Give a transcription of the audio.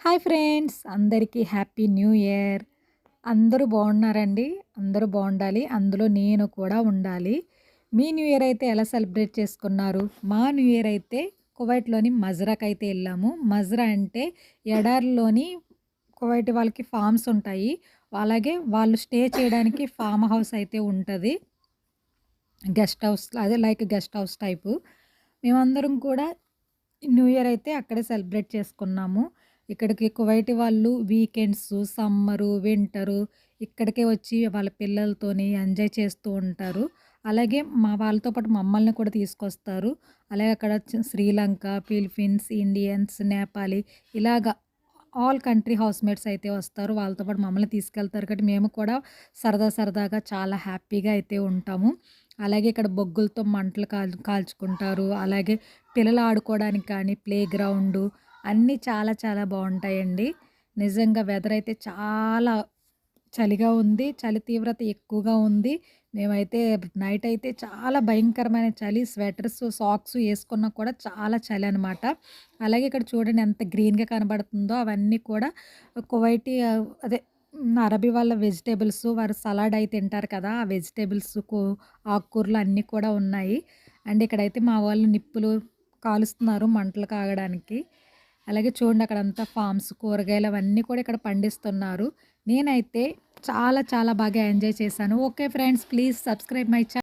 Hi friends అందరికీ happy new year. అందరూ బాగున్నారండి? అందరూ బాగుండాలి. అందులో నేను కూడా ఉండాలి. మీ న్యూ ఇయర్ అయితే ఎలా సెలబ్రేట్ చేసుకున్నారు? మా న్యూ ఇయర్ అయితే కువైట్లోని మజ్రాకి అయితే వెళ్ళాము. మజ్రా అంటే ఎడార్లోని కువైట్ వాళ్ళకి ఫామ్స్ ఉంటాయి. అలాగే వాళ్ళు స్టే చేయడానికి ఫామ్ హౌస్ అయితే ఉంటుంది. గెస్ట్ హౌస్ అదే లైక్ గెస్ట్ హౌస్ టైపు. మేమందరం కూడా న్యూ ఇయర్ అయితే అక్కడే సెలబ్రేట్ చేసుకున్నాము. ఇక్కడికి కువైట్ వాళ్ళు వీకెండ్స్ సమ్మరు వింటరు ఇక్కడికే వచ్చి వాళ్ళ పిల్లలతోని ఎంజాయ్ చేస్తూ ఉంటారు. అలాగే మా వాళ్ళతో పాటు మమ్మల్ని కూడా తీసుకొస్తారు. అలాగే అక్కడ శ్రీలంక ఫిలిపీన్స్ ఇండియన్స్ నేపాలీ ఇలాగ ఆల్ కంట్రీ హౌస్మేట్స్ అయితే వస్తారు. వాళ్ళతో పాటు మమ్మల్ని తీసుకెళ్తారు కాబట్టి మేము కూడా సరదా సరదాగా చాలా హ్యాపీగా అయితే ఉంటాము. అలాగే ఇక్కడ బొగ్గులతో మంటలు కాల్ కాల్చుకుంటారు. అలాగే పిల్లలు ఆడుకోవడానికి కానీ ప్లే గ్రౌండు అన్నీ చాలా చాలా బాగుంటాయండి. నిజంగా వెదర్ అయితే చాలా చలిగా ఉంది. చలి తీవ్రత ఎక్కువగా ఉంది. మేమైతే నైట్ అయితే చాలా భయంకరమైన చలి స్వెటర్స్ సాక్స్ వేసుకున్నా కూడా చాలా చలి అనమాట అలాగే ఇక్కడ చూడండి ఎంత గ్రీన్గా కనబడుతుందో అవన్నీ కూడా కువైటీ అదే అరబీ వాళ్ళ వెజిటేబుల్స్ వారు సలాడ్ అయితే తింటారు కదా ఆ వెజిటేబుల్స్ ఆకుకూరలు అన్నీ కూడా ఉన్నాయి. అండ్ ఇక్కడైతే మా వాళ్ళు నిప్పులు కాలుస్తున్నారు మంటలు కాగడానికి. అలాగే చూడండి అక్కడ అంతా ఫామ్స్ కూరగాయలు అవన్నీ కూడా ఇక్కడ పండిస్తున్నారు. నేనైతే చాలా చాలా బాగా ఎంజాయ్ చేశాను. Okay friends please subscribe my channel